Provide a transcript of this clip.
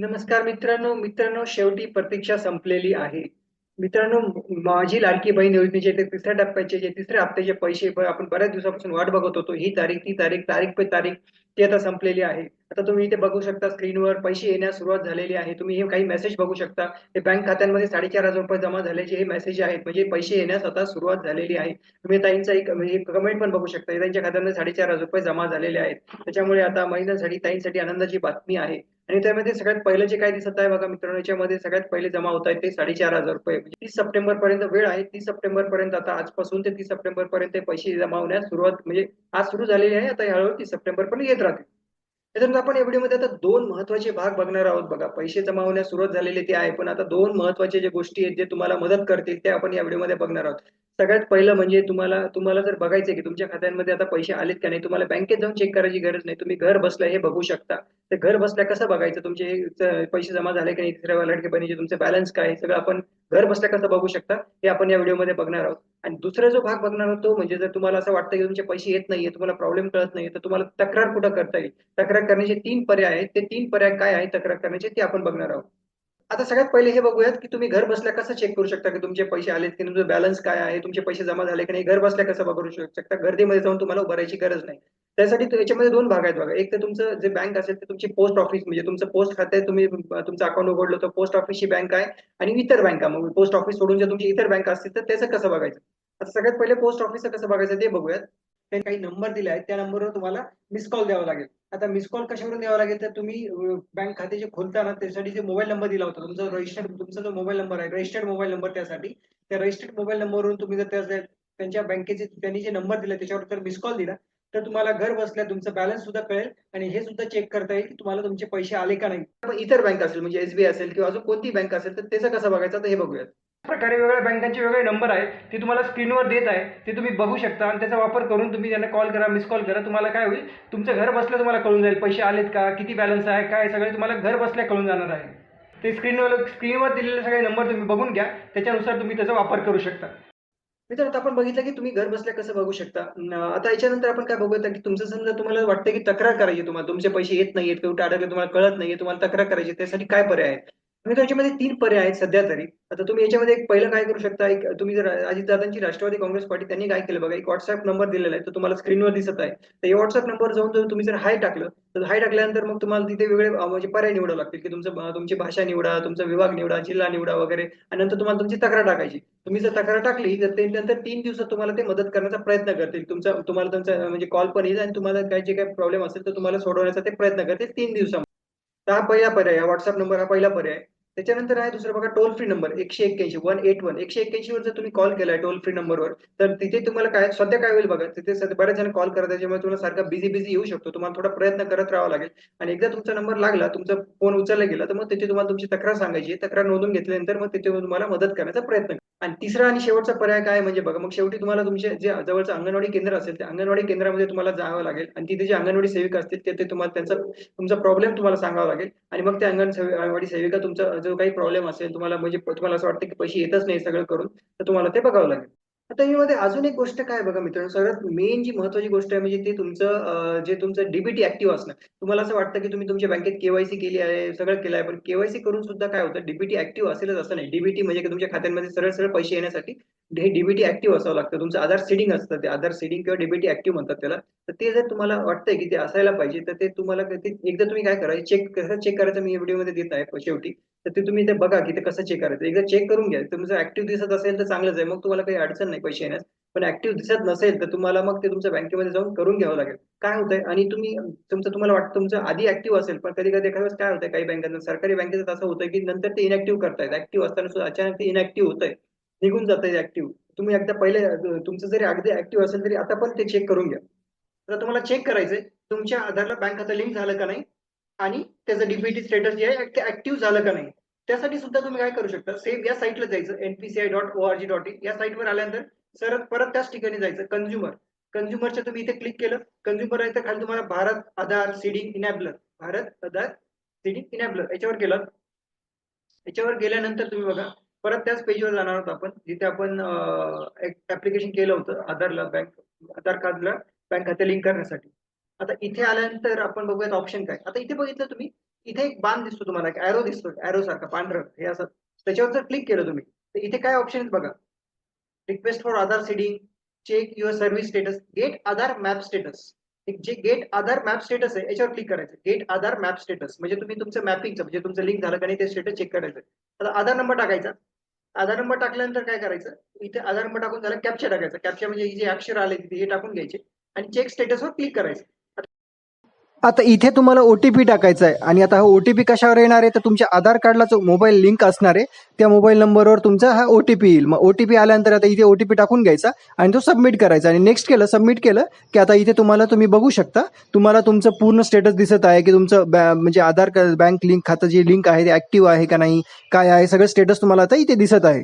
नमस्कार मित्रांनो मित्रांनो शेवटी प्रतीक्षा संपलेली आहे. मित्रांनो माझी लाडकी बहीण योजनेचे ते तिसऱ्या टप्प्याचे जे तिसऱ्या हप्त्याचे पैसे आपण बऱ्याच दिवसापासून वाट बघत होतो ही तारीख ती तारीख तारीख पे तारीख ती आता संपलेली आहे. आता तुम्ही इथे बघू शकता स्क्रीनवर पैसे येण्यास सुरुवात झालेली आहे. तुम्ही हे काही मेसेज बघू शकता. हे बँक खात्यांमध्ये साडेचार हजार रुपये जमा झाल्याचे हे मेसेज आहेत. म्हणजे पैसे येण्यास आता सुरुवात झालेली आहे. तुम्ही ताईंचा एक कमेंट पण बघू शकता. त्यांच्या खात्यामध्ये साडेचार हजार रुपये जमा झालेले आहेत. त्याच्यामुळे आता महिलांसाठी ताईंसाठी आनंदाची बातमी आहे. आणि त्यामध्ये सगळ्यात पहिले जे काय दिसत आहे बघा मित्रांनो याच्यामध्ये सगळ्यात पहिले जमा होत आहेत ते साडेचार हजार रुपये. म्हणजे तीस सप्टेंबर पर्यंत वेळ आहे. तीस सप्टेंबर पर्यंत आता आजपासून ते तीस सप्टेंबर पर्यंत पैसे जमा होण्यास सुरुवात म्हणजे आज सुरू झालेली आहे. आता हळूहळू तीस सप्टेंबर पर्यंत येत राहतील. त्याच्यानंतर आपण एवढीमध्ये आता दोन महत्त्वाचे भाग बघणार आहोत बघा. पैसे जमा होण्यास सुरुवात झालेली ते आहे पण आता दोन महत्त्वाचे जे गोष्टी आहेत जे तुम्हाला मदत करतील ते आपण या व्हिडिओमध्ये बघणार आहोत. सगळ्यात पहिलं म्हणजे तुम्हाला तुम्हाला जर बघायचं की तुमच्या खात्यांमध्ये आता पैसे आलेत का नाही तुम्हाला बँकेत जाऊन चेक करायची गरज नाही. तुम्ही घर बसल्या हे बघू शकता. तर घर बसल्या कसं बघायचं? तुमचे पैसे जमा झाले की नाही तिसऱ्या लाडके तुमचे बॅलन्स काय? सगळं आपण घर बसल्या कसं बघू शकता? हे आपण या व्हिडिओमध्ये बघणार आहोत. आणि दुसरा जो भाग बघणार आहोत तो म्हणजे जर तुम्हाला असं वाटतं की तुमचे पैसे येत नाहीये तुम्हाला प्रॉब्लेम कळत नाही तर तुम्हाला तक्रार कुठं करता येईल? तक्रार करण्याचे तीन पर्याय आहेत. ते तीन पर्याय काय आहेत तक्रार करण्याचे ते आपण बघणार आहोत. आता सगळ्यात पहिले हे बघूयात की तुम्ही घर बसल्या कसं चेक करू शकता की तुमचे पैसे आलेत की तुमचं बॅलन्स काय आहे? तुमचे पैसे जमा झाले की नाही? घर बसल्या कसं बघू शकता? गर्दीमध्ये जाऊन तुम्हाला उभारायची गरज नाही. त्यासाठी याच्यामध्ये दोन भाग आहेत बघा. एक तर तुमचं जे बँक असेल ते तुमची पोस्ट ऑफिस म्हणजे तुमचं पोस्ट खाते आहे, तुम्ही तुमचं अकाउंट उघडलं तर पोस्ट ऑफिसची बँक आहे आणि इतर बँका मग पोस्ट ऑफिस सोडून जर तुमची इतर बँक असतील तर त्याचं कसं बघायचं? आता सगळ्यात पहिले पोस्ट ऑफिसचं कसं बघायचं ते बघूयात. त्यांनी काही नंबर दिले आहेत त्या नंबरवर तुम्हाला मिस कॉल द्यावा लागेल. आता मिस कॉल कशावरून द्यावा लागेल? तर तुम्ही बँक खाते जे खोलताना त्यासाठी जे मोबाईल नंबर दिला होता तुमचा रजिस्टर्ड तुमचा जो मोबाईल नंबर आहे रजिस्टर्ड मोबाईल नंबर त्यासाठी त्या रजिस्टर्ड मोबाईल नंबरवरून तुम्ही जर त्या त्यांच्या बँकेचे त्यांनी जे नंबर दिला त्याच्यावर जर मिस कॉल दिला तर तुम्हाला घर बसल्या तुमचं बॅलन्स सुद्धा कळेल आणि हे सुद्धा चेक करता येईल की तुम्हाला तुमचे पैसे आले का नाही. इतर बँक असेल म्हणजे एसबीआय असेल किंवा अजून कोणती बँक असेल तर त्याचं कसं बघायचं? तर हे बघूयात. प्रकारे वेगळ्या बँकांचे वेगळे नंबर आहे ते तुम्हाला स्क्रीनवर देत आहे ते तुम्ही बघू शकता आणि त्याचा वापर करून तुम्ही त्यांना कॉल करा मिस कॉल करा तुम्हाला काय होईल तुमचं घर बसल्या तुम्हाला कळून जाईल पैसे आलेत का किती बॅलन्स आहे काय सगळे तुम्हाला घर बसल्या कळून जाणार आहे. ते स्क्रीनवर स्क्रीनवर दिलेले सगळे नंबर तुम्ही बघून घ्या त्याच्यानुसार तुम्ही त्याचा वापर करू शकता. मित्रांनो आता आपण बघितलं की तुम्ही घर बसल्या कसं बघू शकता. आता याच्यानंतर आपण काय बघूया की तुमचं समजा तुम्हाला वाटतं की तक्रार करायची तुम्हाला तुमचे पैसे येत नाहीयेत किंवा अडकले तुम्हाला कळत नाहीये तुम्हाला तक्रार करायची त्यासाठी काय पर्याय आहेत म्हणजे याच्यामध्ये तीन पर्याय आहेत सध्या तरी. आता तुम्ही याच्यामध्ये एक पहिलं काय करू शकता? एक तुम्ही जर अजितदादांची राष्ट्रवादी काँग्रेस पार्टी त्यांनी काय केलं? बघा एक व्हॉट्सअप नंबर दिलेला आहे तो तुम्हाला स्क्रीनवर दिसत आहे. तर या व्हॉट्सअप नंबर जाऊन जर तुम्ही जर हाय टाकलं तर हाय टाकल्यानंतर मग तुम्हाला तिथे वेगळे म्हणजे पर्याय निवडावे लागतील. की तुमचं तुमची भाषा निवडा तुमचा विभाग निवडा जिल्हा निवडा वगैरे. आणि नंतर तुम्हाला तुमची तक्रार टाकायची. तुम्ही जर तक्रार टाकली तर ते नंतर तीन दिवसात तुम्हाला ते मदत करण्याचा प्रयत्न करतील. तुमचा तुम्हाला तुमचा म्हणजे कॉल पण येईल आणि तुम्हाला काय जे काही प्रॉब्लेम असेल तर तुम्हाला सोडवण्याचा ते प्रयत्न करतील तीन दिवसामध्ये. हा पहिला पर्याय व्हॉट्सअप नंबर हा पहिला पर्याय. त्याच्यानंतर आहे दुसरं बघा टोल फ्री नंबर एकशे एक्क्याऐंशी वन एट वन एकशे एक्क्याऐंशी वर जर तुम्ही कॉल केलाय टोल फ्री नंबरवर तर तिथे तुम्हाला काय सध्या काय होईल बघा तिथे सध्या बरेच जण कॉल करतात त्याच्यामुळे तुम्हाला सारखा बिझी बिझी येऊ शकतो. तुम्हाला थोडा प्रयत्न करत राहावा लागेल. आणि एकदा तुमचा नंबर लागला तुमचा फोन उचलला गेला तर मग तिथे तुम्हाला तुमची तक्रार सांगायची तक्रार नोंदून घेतल्यानंतर मग तिथे तुम्हाला मदत करण्याचा प्रयत्न करा. आणि तिसरा आणि शेवटचा पर्याय काय म्हणजे बघा मग शेवटी तुम्हाला तुमचे जे जवळचं अंगणवाडी केंद्र असेल त्या अंगणवाडी केंद्रामध्ये तुम्हाला जावं लागेल. आणि तिथे जे अंगणवाडी सेविका असतील ते तुम्हाला त्यांचा तुमचा प्रॉब्लेम तुम्हाला सांगावा लागेल. आणि मग त्या अंगणवाडी सेविका तुमचा जो काही प्रॉब्लेम असेल तुम्हाला म्हणजे तुम्हाला असं वाटतं की पैसे येतच नाही सगळं करून तर तुम्हाला ते बघावं लागेल. आता यामध्ये अजून एक गोष्ट काय बघा मित्रांनो सगळ्यात मेन जी महत्वाची गोष्ट आहे म्हणजे ते तुमचं जे तुमचं डीबीटी ऍक्टिव्ह असणं. तुम्हाला असं वाटतं की तुम्ही तुमच्या बँकेत केवायसी केली आहे सगळं केलं आहे पण केवायसी करून सुद्धा काय होतं? डीबीटी ऍक्टिव्ह असेलच असं नाही. डीबीटी म्हणजे की तुमच्या खात्यांमध्ये सरळ सरळ पैसे येण्यासाठी हे डीबीटी ऍक्टिव्ह असावं लागतं. तुमचं आधार सीडिंग असतं ते. आधार सीडिंग किंवा डीबीटी ऍक्टिव्ह म्हणतात त्याला. तर ते जर तुम्हाला वाटतंय की ते असायला पाहिजे तर ते तुम्हाला ते एकदा तुम्ही काय करायचं चेक कसं चेक करायचं मी व्हिडिओमध्ये देत आहे शेवटी. तर ते तुम्ही ते बघा की ते कसं चेक करायचं. एकदा चेक करून घ्या. तुमचं ऍक्टिव्ह दिसत असेल तर चांगलंच आहे. मग तुम्हाला काही अडचण नाही पैसे येण्यास. पण ऍक्टिव्ह दिसत नसेल तर तुम्हाला मग ते तुमच्या बँकेमध्ये जाऊन करून घ्यावं लागेल. काय होतंय? आणि तुम्ही तुमचं तुम्हाला वाटतं तुमचं आधी ऍक्टिव्ह असेल पण कधी कधी एखाद्या काय होतंय? काही बँकांना सरकारी बँकेचं असं होतं की नंतर ते इनॅक्टिव्ह करतायत. ऍक्टिव्ह असताना सुद्धा अचानक ते इनॅक्टिव्ह होतंय. निघून जातंय ऍक्टिव्ह तुम्ही एकदा पहिले तुमचं जरी अगदी ऍक्टिव्ह असेल तरी आता पण ते चेक करून घ्या. तर तुम्हाला चेक करायचंय. तुमच्या आधारला बँक खातं लिंक झालं का नाही? आणि त्याचं डीबीटी स्टेटस जे आहे ते ऍक्टिव्ह झालं का नाही त्यासाठी सुद्धा तुम्ही काय करू शकता. सेम या साईटला जायचं NPCI dot O R G dot in या साईटवर आल्यानंतर सर परत त्याच ठिकाणी जायचं कन्झ्युमर कन्झ्युमरच्या तुम्ही इथे क्लिक केलं. कन्झ्युमर आहे तर खाली तुम्हाला Bharat Aadhaar seeding enabler Bharat Aadhaar seeding enabler याच्यावर गेलात. याच्यावर गेल्यानंतर तुम्ही बघा परत त्याच पेजवर जाणार आहोत आपण जिथे आपण ऍप्लिकेशन केलं होतं आधारला बँक आधार कार्डला बँक खाते लिंक करण्यासाठी. आता इथे आल्यानंतर आपण बघूयात ऑप्शन काय. आता इथे बघितलं तुम्ही इथे एक बाण दिसतो तुम्हाला ऍरो दिसतो ऍरो सारखा पांढर हे असं. त्याच्यावर जर क्लिक केलं तुम्ही तर इथे काय ऑप्शन आहेत बघा. Request for Aadhaar seeding check your service status get Aadhaar map status जे गेट आधार मॅप स्टेटस आहे याच्यावर क्लिक करायचं. गेट आधार मॅप स्टेटस म्हणजे तुम्ही तुमचं मॅपिंगचं म्हणजे तुमचं लिंक झालं का नाही ते स्टेटस चेक करायचं. आता आधार नंबर टाकायचा. आधार नंबर टाकल्यानंतर काय करायचं? इथे आधार नंबर टाकून झाला कॅप्चर टाकायचा. कॅप्चर म्हणजे जे अक्षर आले तिथे हे टाकून घ्यायचे. आणि चेक स्टेटसवर क्लिक करायचं. आता इथे तुम्हाला ओटीपी टाकायचा आहे आणि आता हा ओटीपी कशावर येणार आहे? तर तुमच्या आधार कार्डला जो मोबाईल लिंक असणार आहे. त्या मोबाईल नंबरवर तुमचा हा ओटीपी येईल. मग ओटीपी आल्यानंतर आता इथे ओटीपी टाकून घ्यायचा आणि तो सबमिट करायचा. आणि नेक्स्ट केलं सबमिट केलं की आता इथे तुम्हाला तुम्ही बघू शकता. तुम्हाला तुमचं पूर्ण स्टेटस दिसत आहे की तुमचं बॅ- म्हणजे आधार बँक लिंक खातं जे लिंक आहे ते ऍक्टिव्ह आहे का नाही काय आहे सगळं स्टेटस तुम्हाला आता इथे दिसत आहे.